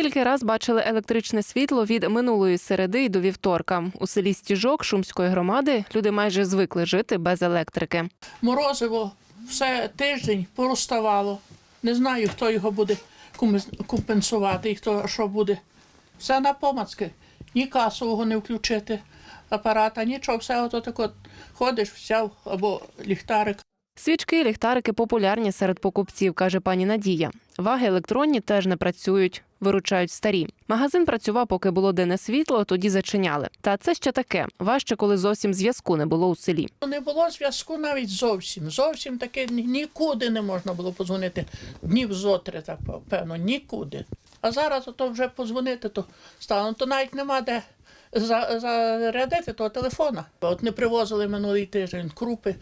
Тільки раз бачили електричне світло від минулої середи й до вівторка. У селі Стіжок Шумської громади люди майже звикли жити без електрики. Морозиво все тиждень пороставало. Не знаю, хто його буде компенсувати і хто що буде. Все на помацки. Ні касового не включити апарата, нічого, все ото тако ходиш, взяв або ліхтарик. Свічки, ліхтарики популярні серед покупців, каже пані Надія. Ваги електронні теж не працюють, виручають старі. Магазин працював, поки було денне світло, тоді зачиняли. Та це ще таке важче, коли зовсім зв'язку не було у селі. Не було зв'язку навіть зовсім. Зовсім таки нікуди не можна було позвонити. Днів зотри, так певно, нікуди. А зараз ото вже позвонити, то стало, то навіть нема де зарядити того телефона. От не привозили минулий тиждень крупи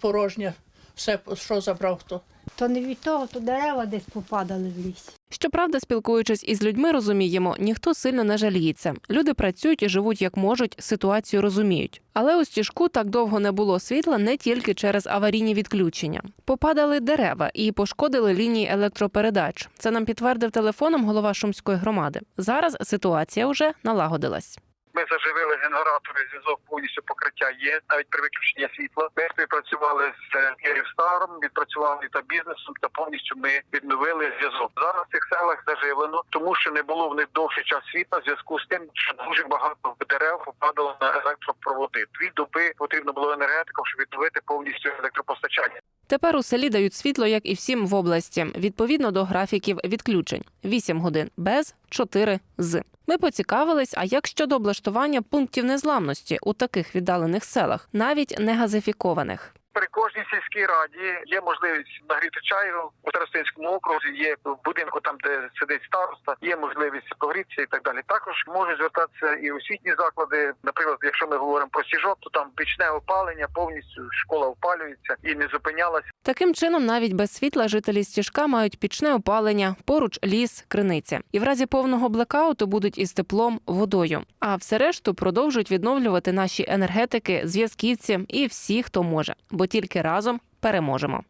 порожня, все, що забрав хто. То не від того, то дерева десь попадали в лісі. Щоправда, спілкуючись із людьми, розуміємо, ніхто сильно не жаліється. Люди працюють і живуть як можуть, ситуацію розуміють. Але у стіжку так довго не було світла не тільки через аварійні відключення. Попадали дерева і пошкодили лінії електропередач. Це нам підтвердив телефоном голова Шумської громади. Зараз ситуація вже налагодилась. Ми заживили генератори, зв'язок повністю покриття є, навіть при виключенні світла. Ми співпрацювали з е, Київстаром, відпрацювали та бізнесом, та повністю ми відновили зв'язок. Зараз в цих селах заживлено, тому що не було в них довший час світла в зв'язку з тим, що дуже багато дерев попадало на електропроводи. Дві доби потрібно було енергетикам, щоб відновити повністю електропостачання. Тепер у селі дають світло, як і всім в області, відповідно до графіків відключень: 8 годин без, 4 з. Ми поцікавились, а як щодо облаштування пунктів незламності у таких віддалених селах, навіть не газифікованих. При кожній сільській раді є можливість нагріти чаю у Тарасинському окрузі. Є в будинку, там де сидить староста, є можливість погрітися і так далі. Також можуть звертатися і освітні заклади. Наприклад, якщо ми говоримо про сіжок, то там пічне опалення повністю школа опалюється і не зупинялася. Таким чином, навіть без світла жителі стіжка мають пічне опалення, поруч ліс, криниця. І в разі повного блекауту будуть із теплом, водою. А все решту продовжують відновлювати наші енергетики, зв'язківці і всі, хто може, бо тільки разом переможемо.